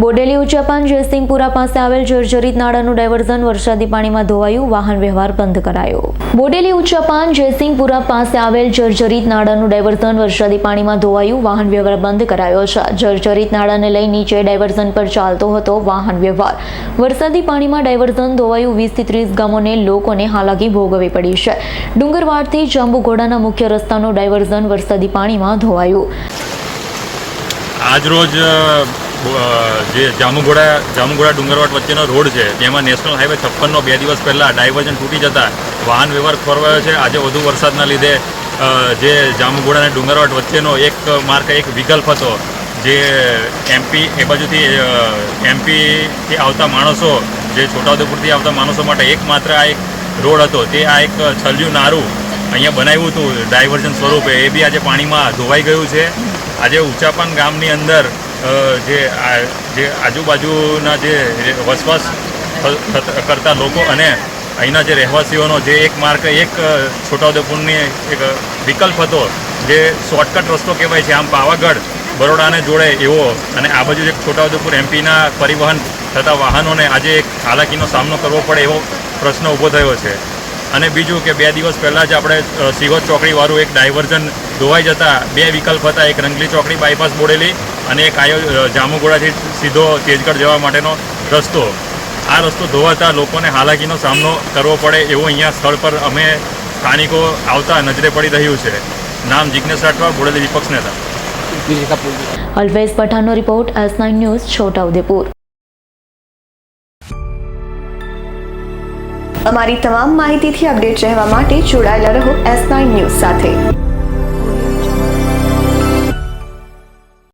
બોડેલી ઉચ્ચાપાન જયસિંહપુરા પાસે આવેલ જર્જરિત નાળાનું ડાયવર્ઝન વરસાદી પાણીમાં ધોવાયું, વાહન વ્યવહાર બંધ કરાયો. બોડેલી ઉચ્ચાપાન જયસિંહપુરા પાસે આવેલ જર્જરિત નાળાનું ડાયવર્ઝન વરસાદી પાણીમાં ધોવાયું, વાહન વ્યવહાર બંધ કરાયો છે. જર્જરિત નાળાને લઈ નીચે ડાયવર્ઝન પર ચાલતો હતો વાહન વ્યવહાર. વરસાદી પાણીમાં ડાયવર્ઝન ધોવાયું, વીસથી ત્રીસ ગામોને લોકોને હાલાકી ભોગવવી પડી છે. ડુંગરવાડથી જાંબુઘોડાના મુખ્ય રસ્તાનું ડાયવર્ઝન વરસાદી પાણીમાં ધોવાયું. આજરોજ જે જામુગોડા જામુગોડા ડુંગરવાડ વચ્ચેનો રોડ છે તેમાં નેશનલ હાઈવે છપ્પનનો બે દિવસ પહેલાં ડાયવર્ઝન તૂટી જતા વાહન વ્યવહાર ખોરવાયો છે. આજે વધુ વરસાદના લીધે જે જામુગોડા અને ડુંગરવાડ વચ્ચેનો એક માર્ગ, એક વિકલ્પ હતો, જે એમપી એ બાજુથી એમપીથી આવતા માણસો, જે છોટાઉદેપુરથી આવતા માણસો માટે એકમાત્ર આ એક રોડ હતો. તે આ એક છલ્યું નારું અહીંયા બનાવ્યું હતું, ડાયવર્ઝન સ્વરૂપે. એ બી આજે પાણીમાં ધોવાઈ ગયું છે. આજે ઉચાપન ગામની અંદર જે જે આજુબાજુના જે વસવાસ કરતા લોકો અને અહીંના જે રહેવાસીઓનો જે એક માર્ગ એક છોટાઉદેપુરની એક વિકલ્પ હતો, જે શોર્ટકટ રસ્તો કહેવાય છે, આમ પાવાગઢ, બરોડાને જોડે એવો, અને આ બાજુ એક છોટાઉદેપુર એમપીના પરિવહન થતા વાહનોને આજે એક હાલાકીનો સામનો કરવો પડે એવો પ્રશ્ન ઊભો થયો છે. અને બીજું કે બે દિવસ પહેલાં જ આપણે સિહોર ચોકડીવાળું એક ડાયવર્ઝન ધોવાઈ જતા બે વિકલ્પ હતા, એક રંગલી ચોકડી બાયપાસ બોડેલી અને એક આયો અ, જામુગોડાથી સીધો તેજગઢ જવા માટેનો રસ્તો. આ રસ્તો ધોવાતા લોકોને હાલાકીનો સામનો કરવો પડે એવું અહીંયા સ્થળ પર અમે સ્થાનિકો આવતા નજરે પડી રહ્યું છે. નામ જિજ્ઞેશ રાઠવા બોડેલી વિપક્ષ નેતા. Alpesh પઠાણનો report S nine news Chhota Udepur. અમારી તમામ માહિતીથી અપડેટ રહેવા માટે જોડાયેલા રહો એસ નાઇન ન્યૂઝ સાથે.